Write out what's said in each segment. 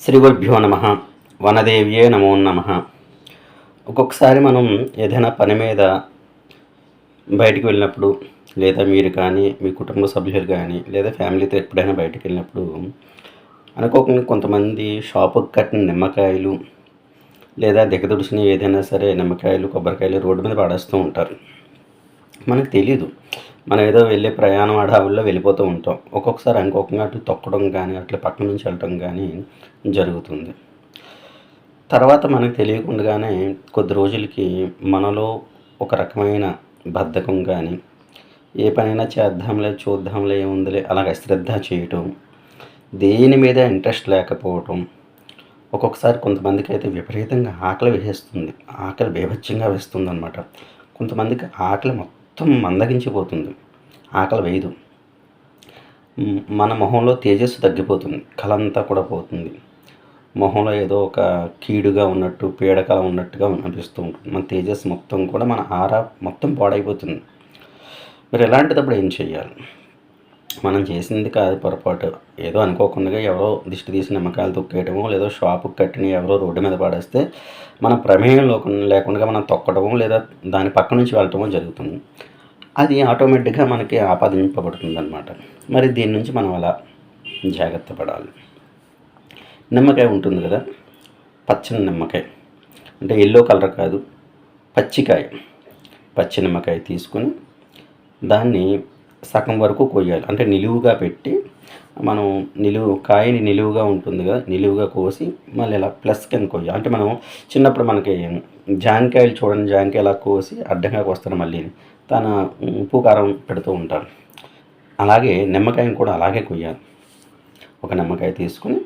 శ్రీగురుభ్యో నమ. వనదేవ్యే నమో నమ. ఒక్కొక్కసారి మనం ఏదైనా పని మీద బయటికి వెళ్ళినప్పుడు లేదా మీరు కానీ మీ కుటుంబ సభ్యులు కానీ లేదా ఫ్యామిలీతో ఎప్పుడైనా బయటికి వెళ్ళినప్పుడు అనుకోకుండా కొంతమంది షాపుకి కట్టిన నిమ్మకాయలు లేదా దిగదుడిచిన ఏదైనా సరే నిమ్మకాయలు కొబ్బరికాయలు రోడ్డు మీద పడేస్తూ ఉంటారు. మనకు తెలియదు మనం ఏదో వెళ్ళే ప్రయాణం అడవుల్లో వెళ్ళిపోతూ ఉంటాం. ఒక్కొక్కసారి ఇంకొకగా అటు తొక్కడం కానీ అట్లా పక్క నుంచి వెళ్ళటం కానీ జరుగుతుంది. తర్వాత మనకు తెలియకుండానే కొద్ది రోజులకి మనలో ఒక రకమైన బద్ధకం కానీ ఏ పనైనా చేద్దాంలే చూద్దాంలే ఏముందిలే అలాగ శ్రద్ధ చేయటం దేని మీద ఇంట్రెస్ట్ లేకపోవటం ఒక్కొక్కసారి కొంతమందికి అయితే విపరీతంగా ఆకలి వేసేస్తుంది ఆకలి బీభత్యంగా వేస్తుంది అనమాట కొంతమందికి ఆకలి మొత్తం మొత్తం మందగించిపోతుంది. ఆకలి వేయదు. మన మొహంలో తేజస్సు తగ్గిపోతుంది. కళంతా కూడా పోతుంది. మొహంలో ఏదో ఒక కీడుగా ఉన్నట్టు పీడకల ఉన్నట్టుగా అనిపిస్తూ ఉంటుంది. మన తేజస్సు మొత్తం కూడా మన ఆరా మొత్తం పాడైపోతుంది. మరి ఎలాంటిదప్పుడు ఏం చేయాలి మనం చేసింది కాదు పొరపాటు. ఏదో అనుకోకుండా ఎవరో దిష్టి తీసి నిమ్మకాయలు తొక్కేయటమో లేదో షాపుకి కట్టిన ఎవరో రోడ్డు మీద పడేస్తే మన ప్రమేయం లేకుండా లేకుండా మనం తొక్కడమో లేదా దాని పక్క నుంచి వెళ్ళటమో జరుగుతుంది. అది ఆటోమేటిక్గా మనకి ఆపాదింపబడుతుంది అనమాట మరి దీని నుంచి మనం అలా జాగ్రత్త పడాలి. నిమ్మకాయ ఉంటుంది కదా పచ్చని నిమ్మకాయ. అంటే ఎల్లో కలర్ కాదు పచ్చికాయ. పచ్చి నిమ్మకాయ తీసుకొని దాన్ని సగం వరకు కొయ్యాలి. అంటే నిలువుగా పెట్టి మనం నిలువు కాయని నిలువుగా ఉంటుంది కదా నిలువుగా కోసి మళ్ళీ ఇలా ప్లస్ కింద కొయ్యాలి. అంటే మనం చిన్నప్పుడు మనకి జాంకాయలు చూడండి జాంకాయ ఇలా కోసి అడ్డంగా కోస్తారు మళ్ళీ. తన ఉప్పు కారం పెడుతూ ఉంటారు. అలాగే నిమ్మకాయని కూడా అలాగే కొయ్యాలి. ఒక నిమ్మకాయ తీసుకుని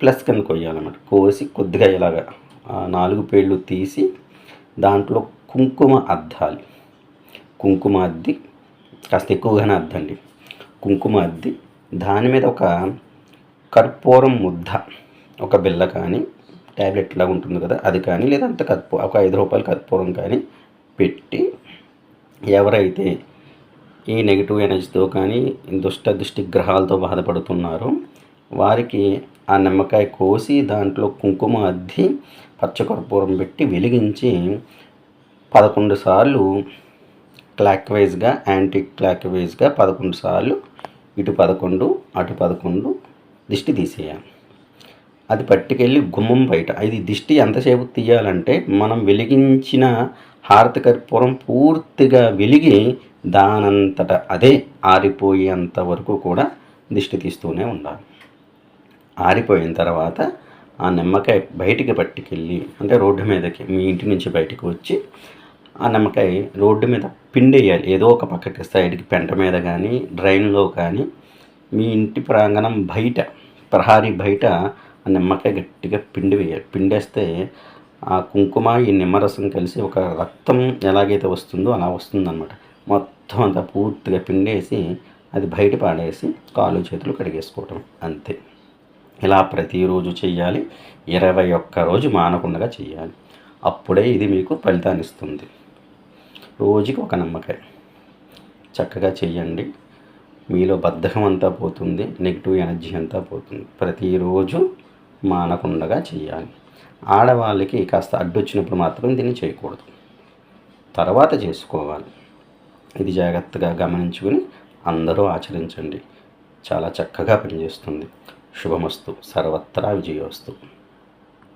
ప్లస్ కింద కొయ్యాలన్నమాట. కోసి కొద్దిగా ఇలాగా నాలుగు పేళ్ళు తీసి దాంట్లో కుంకుమ అద్దాలి. కుంకుమ అద్ది కాస్త ఎక్కువగానే అద్దండి. కుంకుమ అద్ది. దాని మీద ఒక కర్పూరం ముద్ద ఒక బిల్ల కానీ ట్యాబ్లెట్ లాగా ఉంటుంది కదా అది కానీ లేదంటే కర్పూ ఒక ఐదు రూపాయల కర్పూరం కానీ పెట్టి ఎవరైతే ఈ నెగిటివ్ ఎనర్జీతో కానీ దుష్ట దుష్టి గ్రహాలతో బాధపడుతున్నారో వారికి ఆ నిమ్మకాయ కోసి దాంట్లో కుంకుమ అద్ది పచ్చకర్పూరం పెట్టి వెలిగించి పదకొండు సార్లు క్లాక్ వైజ్గా యాంటీ క్లాక్ వైజ్గా పదకొండు సార్లు ఇటు పదకొండు అటు పదకొండు దిష్టి తీసేయాలి. అది పట్టుకెళ్ళి గుమ్మం బయట. ఇది దిష్టి ఎంతసేపు తీయాలంటే మనం వెలిగించిన హారతి కర్పూరం పూర్తిగా వెలిగి దానంతట అదే ఆరిపోయేంత వరకు కూడా దిష్టి తీస్తూనే ఉండాలి. ఆరిపోయిన తర్వాత ఆ నిమ్మకాయ బయటికి పట్టుకెళ్ళి అంటే రోడ్డు మీదకి మీ ఇంటి నుంచి బయటికి వచ్చి ఆ నిమ్మకాయ రోడ్డు మీద పిండేయాలి. ఏదో ఒక పక్కకి సైడ్కి పెంట మీద కానీ డ్రైన్లో కానీ మీ ఇంటి ప్రాంగణం బయట ప్రహారీ బయట ఆ నిమ్మకాయ గట్టిగా పిండి వేయాలి. పిండేస్తే ఆ కుంకుమ ఈ నిమ్మరసం కలిసి ఒక రక్తం ఎలాగైతే వస్తుందో అలా వస్తుందన్నమాట. మొత్తం అంతా పూర్తిగా పిండేసి అది బయట పాడేసి కాళ్ళు చేతులు కడిగేసుకోవటం అంతే. ఇలా ప్రతిరోజు చేయాలి ఇరవై ఒక్క రోజు మానకుండా చేయాలి అప్పుడే ఇది మీకు ఫలితాన్ని ఇస్తుంది. రోజుకి ఒక నిమ్మకాయ చక్కగా చేయండి మీలో బద్ధకం అంతా పోతుంది నెగిటివ్ ఎనర్జీ అంతా పోతుంది. ప్రతిరోజు మానకుండగా చేయాలి ఆడవాళ్ళకి కాస్త అడ్డొచ్చినప్పుడు మాత్రం దీన్ని చేయకూడదు. తర్వాత చేసుకోవాలి. ఇది జాగ్రత్తగా గమనించుకుని అందరూ ఆచరించండి. చాలా చక్కగా పనిచేస్తుంది. శుభమస్తు. సర్వత్రా విజయోస్తు